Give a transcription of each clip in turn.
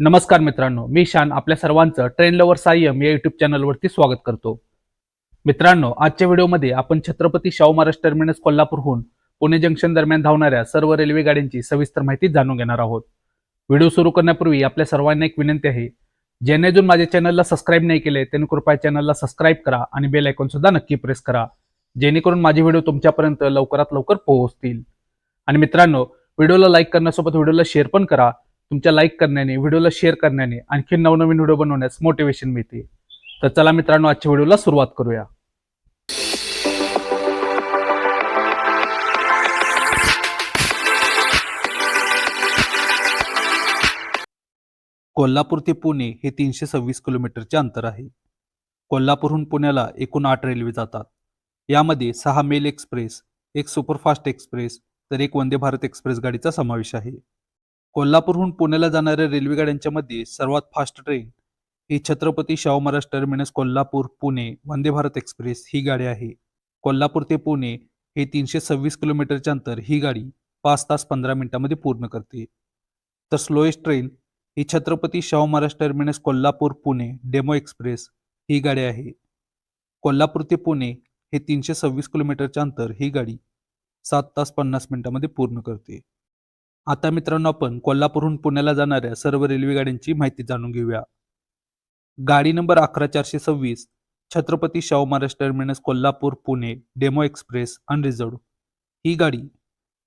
नमस्कार मित्रांनो मी शान आपल्या सर्वांचं ट्रेन लवर सायम या युट्यूब चॅनलवरती स्वागत करतो. मित्रांनो आजच्या व्हिडिओमध्ये आपण छत्रपती शाहू महाराज टर्मिनस कोल्हापूरहून पुणे जंक्शन दरम्यान धावणाऱ्या सर्व रेल्वे गाड्यांची सविस्तर माहिती जाणून घेणार आहोत. व्हिडिओ सुरू करण्यापूर्वी आपल्या सर्वांना एक विनंती आहे ज्याने अजून माझ्या चॅनलला सबस्क्राईब नाही केले त्यांनी कृपया चॅनलला सबस्क्राईब करा आणि बेल आयकॉन सुद्धा नक्की प्रेस करा जेणेकरून माझे व्हिडिओ तुमच्यापर्यंत लवकरात लवकर पोहोचतील. आणि मित्रांनो व्हिडिओला लाईक करण्यासोबत व्हिडिओला शेअर पण करा तुमच्या लाईक करण्याने व्हिडिओला शेअर करण्याने आणखी नवनवीन व्हिडिओ बनवण्यास मोटिवेशन मिळते. तर चला मित्रांनो आजच्या व्हिडिओला सुरुवात करूया. कोल्हापूर ते पुणे हे तीनशे सव्वीस किलोमीटरचे अंतर आहे. कोल्हापूरहून पुण्याला एकूण आठ रेल्वे जातात. यामध्ये सहा मेल एक्सप्रेस एक सुपरफास्ट एक्सप्रेस तर एक वंदे भारत एक्सप्रेस गाडीचा समावेश आहे. कोल्हापूरहून पुण्याला जाणाऱ्या रेल्वे मध्ये सर्वात फास्ट ट्रेन ही छत्रपती शाहू महाराज टर्मिनस कोल्हापूर पुणे वंदे भारत एक्सप्रेस ही गाडी आहे. कोल्हापूर ते पुणे हे तीनशे सव्वीस किलोमीटरचे अंतर ही गाडी पाच तास पंधरा मिनिटांमध्ये पूर्ण करते. तर स्लोएस्ट ट्रेन ही Chhatrapati Shahu Maharaj terminus Kolhapur Pune demo express ही गाडी आहे. कोल्हापूर ते पुणे हे तीनशे सव्वीस किलोमीटरचे अंतर ही गाडी सात तास पन्नास मिनिटांमध्ये पूर्ण करते. आता मित्रांनो आपण कोल्हापूरहून पुण्याला जाणाऱ्या सर्व रेल्वे गाड्यांची माहिती जाणून घेऊया. गाडी नंबर अकरा चारशे सव्वीस Chhatrapati Shahu Maharaj terminus Kolhapur Pune demo express unreserved ही गाडी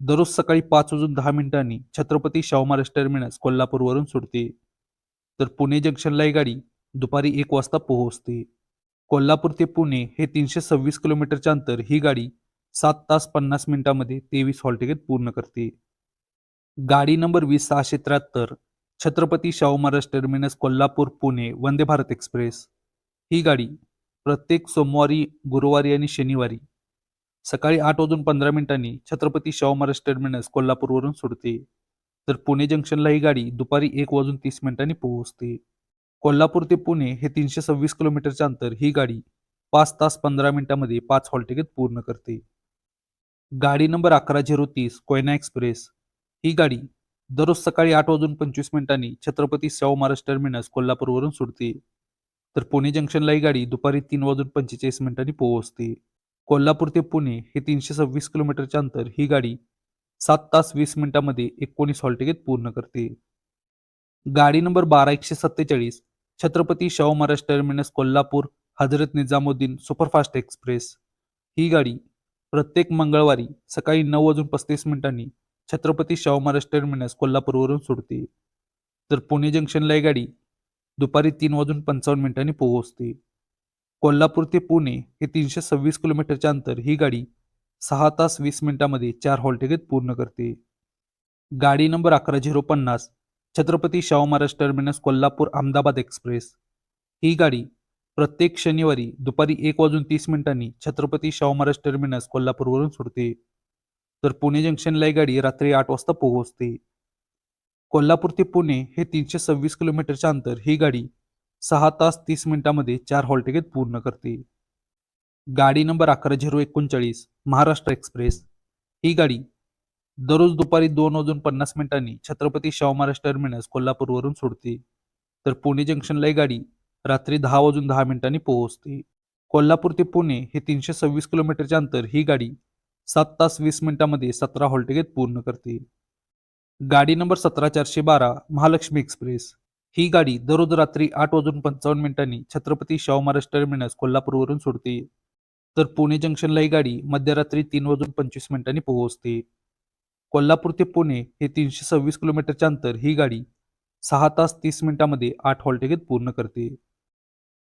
दररोज सकाळी पाच वाजून दहा मिनिटांनी छत्रपती शाहू महाराज टर्मिनस कोल्हापूरवरून सुटते. तर पुणे जंक्शनला ही गाडी दुपारी एक वाजता पोहोचते. कोल्हापूर ते पुणे हे तीनशे सव्वीस किलोमीटरच्या अंतर ही गाडी सात तास पन्नास मिनिटांमध्ये तेवीस हॉल तिकीट पूर्ण करते. गाडी नंबर वीस सहाशे त्र्याहत्तर छत्रपती शाहू महाराज टर्मिनस कोल्हापूर पुणे वंदे भारत एक्सप्रेस. ही गाडी प्रत्येक सोमवारी गुरुवारी आणि शनिवारी सकाळी आठ वाजून पंधरा मिनिटांनी छत्रपती शाहू महाराज टर्मिनस कोल्हापूरवरून सुटते. तर पुणे जंक्शनला ही गाडी दुपारी एक वाजून तीस मिनिटांनी पोहोचते. कोल्हापूर ते पुणे हे तीनशे सव्वीस किलोमीटरचे अंतर ही गाडी पाच तास पंधरा मिनिटांमध्ये पाच हॉल तिकीट पूर्ण करते. गाडी नंबर अकरा झिरो तीस कोयना एक्सप्रेस. ही गाडी दररोज सकाळी आठ वाजून पंचवीस मिनिटांनी छत्रपती शाहू महाराज टर्मिनस कोल्हापूरवरून सुटते. तर पुणे जंक्शनला ही गाडी दुपारी तीन वाजून पंचेचाळीस मिनिटांनी पोहोचते. कोल्हापूर ते पुणे हे तीनशे सव्वीस किलोमीटरचे अंतर ही गाडी सात तास वीस मिनिटांमध्ये एकोणीस हॉल पूर्ण करते. गाडी नंबर बारा एकशे सत्तेचाळीस Chhatrapati Shahu Maharaj terminus Kolhapur Hazrat Nizamuddin superfast express. ही गाडी प्रत्येक मंगळवारी सकाळी नऊ वाजून पस्तीस मिनिटांनी छत्रपती शाहू महाराज टर्मिनस कोल्हापूरवरून सुटते तर पुणे जंक्शनला ही गाडी दुपारी तीन वाजून पंचावन्न मिनिटांनी पोहोचते कोल्हापूर ते पुणे हे तीनशे सव्वीस किलोमीटरच्या अंतर ही गाडी सहा तास वीस मिनिटांमध्ये चार हॉल पूर्ण करते. गाडी नंबर अकरा झिरो पन्नास छत्रपती शाहू महाराज टर्मिनस कोल्हापूर अहमदाबाद एक्सप्रेस ही गाडी प्रत्येक शनिवारी दुपारी एक वाजून तीस मिनिटांनी छत्रपती शाहू महाराज टर्मिनस कोल्हापूरवरून सुटते. तर पुणे जंक्शनला ही गाडी रात्री आठ वाजता पोहोचते. कोल्हापूर ते पुणे हे तीनशे सव्वीस किलोमीटरचे अंतर ही गाडी सहा तास तीस मिनिटांमध्ये चार हॉल पूर्ण करते. गाडी नंबर अकरा झिरो एकोणचाळीस महाराष्ट्र एक्सप्रेस. ही गाडी दररोज दुपारी दोन वाजून पन्नास मिनिटांनी छत्रपती शाहू महाराज टर्मिनस कोल्हापूरवरून सोडते. तर पुणे जंक्शनला ही गाडी रात्री दहा वाजून दहा मिनिटांनी पोहोचते. कोल्हापूर ते पुणे हे तीनशे सव्वीस किलोमीटरचे अंतर ही गाडी सात तास वीस मिनिटांमध्ये सतरा हॉल पूर्ण करते गाडी नंबर सतरा चारशे बारा महालक्ष्मी एक्सप्रेस. ही गाडी दररोज रात्री आठ वाजून पंचावन्न मिनिटांनी छत्रपती शाहू महाराज टर्मिनस कोल्हापूरवरून सोडते तर पुणे जंक्शनला ही गाडी मध्यरात्री तीन वाजून पंचवीस मिनिटांनी पोहोचते. कोल्हापूर ते पुणे हे तीनशे सव्वीस किलोमीटरचे अंतर ही गाडी सहा तास तीस मिनिटांमध्ये आठ हॉल पूर्ण करते.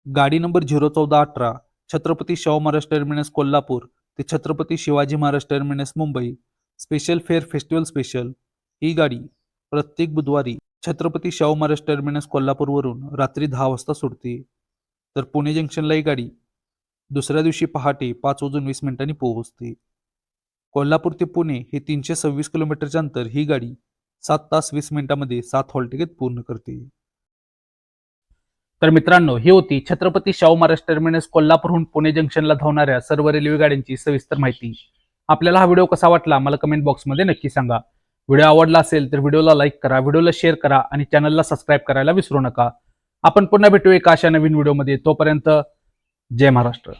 गाडी नंबर झिरो चौदा अठरा छत्रपती शाहू महाराज टर्मिनस कोल्हापूर ते Chhatrapati Shivaji Maharaj terminus Mumbai. Special fare festival special ही गाडी प्रत्येक बुधवारी छत्रपती शाहू महाराज टर्मिनस कोल्हापूरवरून रात्री दहा वाजता सुटते. तर पुणे जंक्शनला ही गाडी दुसऱ्या दिवशी पहाटे पाच वाजून वीस मिनिटांनी पोहोचते. कोल्हापूर ते पुणे हे तीनशे सव्वीस किलोमीटरच्या अंतर ही गाडी सात तास वीस मिनिटांमध्ये सात हॉल तिकीट पूर्ण करते. तर मित्रांनो ही होती छत्रपती शाहू महाराज टर्मिनस कोल्हापूरहून पुणे जंक्शनला धावणाऱ्या सर्व रेल्वे गाड्यांची सविस्तर माहिती. आपल्याला हा व्हिडिओ कसा वाटला मला कमेंट बॉक्समध्ये नक्की सांगा. व्हिडिओ आवडला असेल तर व्हिडिओला लाईक करा व्हिडिओला शेअर करा आणि चॅनलला सबस्क्राईब करायला विसरू नका. आपण पुन्हा भेटू एका अशा नवीन व्हिडिओमध्ये. तोपर्यंत जय महाराष्ट्र.